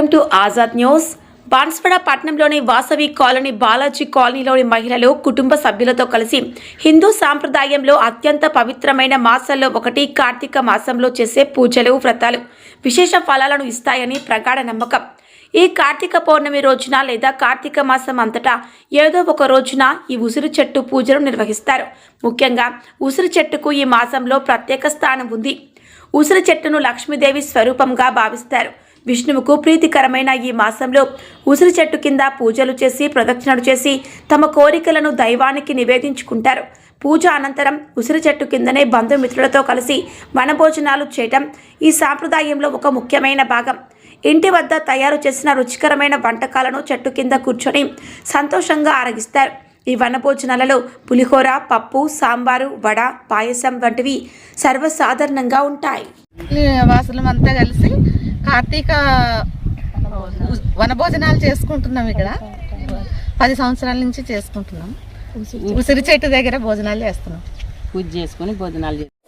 Welcome to Azad news. Banswada పట్టణంలోని Vasavi colony Balaji కాలనీలోని మహిళలు కుటుంబ సభ్యులతో కలిసి హిందూ సాంప్రదాయంలో అత్యంత పవిత్రమైన మాసాల్లో ఒకటి కార్తీక మాసంలో చేసే పూజలు వ్రతాలు విశేష ఫలాలను ఇస్తాయని ప్రగాఢ నమ్మకం. ఈ కార్తీక పౌర్ణమి రోజున లేదా కార్తీక మాసం అంతటా ఏదో ఒక రోజున ఈ ఉసిరి చెట్టు పూజలు నిర్వహిస్తారు. ముఖ్యంగా ఉసిరి చెట్టుకు ఈ మాసంలో ప్రత్యేక స్థానం ఉంది. ఉసిరి చెట్టును లక్ష్మీదేవి స్వరూపంగా భావిస్తారు. విష్ణువుకు ప్రీతికరమైన ఈ మాసంలో ఉసిరి చెట్టు కింద పూజలు చేసి ప్రదక్షిణలు చేసి తమ కోరికలను దైవానికి నివేదించుకుంటారు. పూజ అనంతరం ఉసిరి చెట్టు కిందనే బంధుమిత్రులతో కలిసి వనభోజనాలు చేయటం ఈ సాంప్రదాయంలో ఒక ముఖ్యమైన భాగం. ఇంటి వద్ద తయారు చేసిన రుచికరమైన వంటకాలను చెట్టు కింద కూర్చొని సంతోషంగా ఆరగిస్తారు. ఈ వనభోజనాలలో పులిహోర పప్పు సాంబారు వడ పాయసం వంటివి సర్వసాధారణంగా ఉంటాయి. వాసులం అంతా కలిసి కార్తీక వనభోజనాలు చేసుకుంటున్నాం ఇక్కడ. పది సంవత్సరాల నుంచి చేసుకుంటున్నాం. ఉసిరి చెట్టు. దగ్గర భోజనాలు చేస్తున్నాం. పూజ చేసుకొని భోజనాలు చేస్తాం.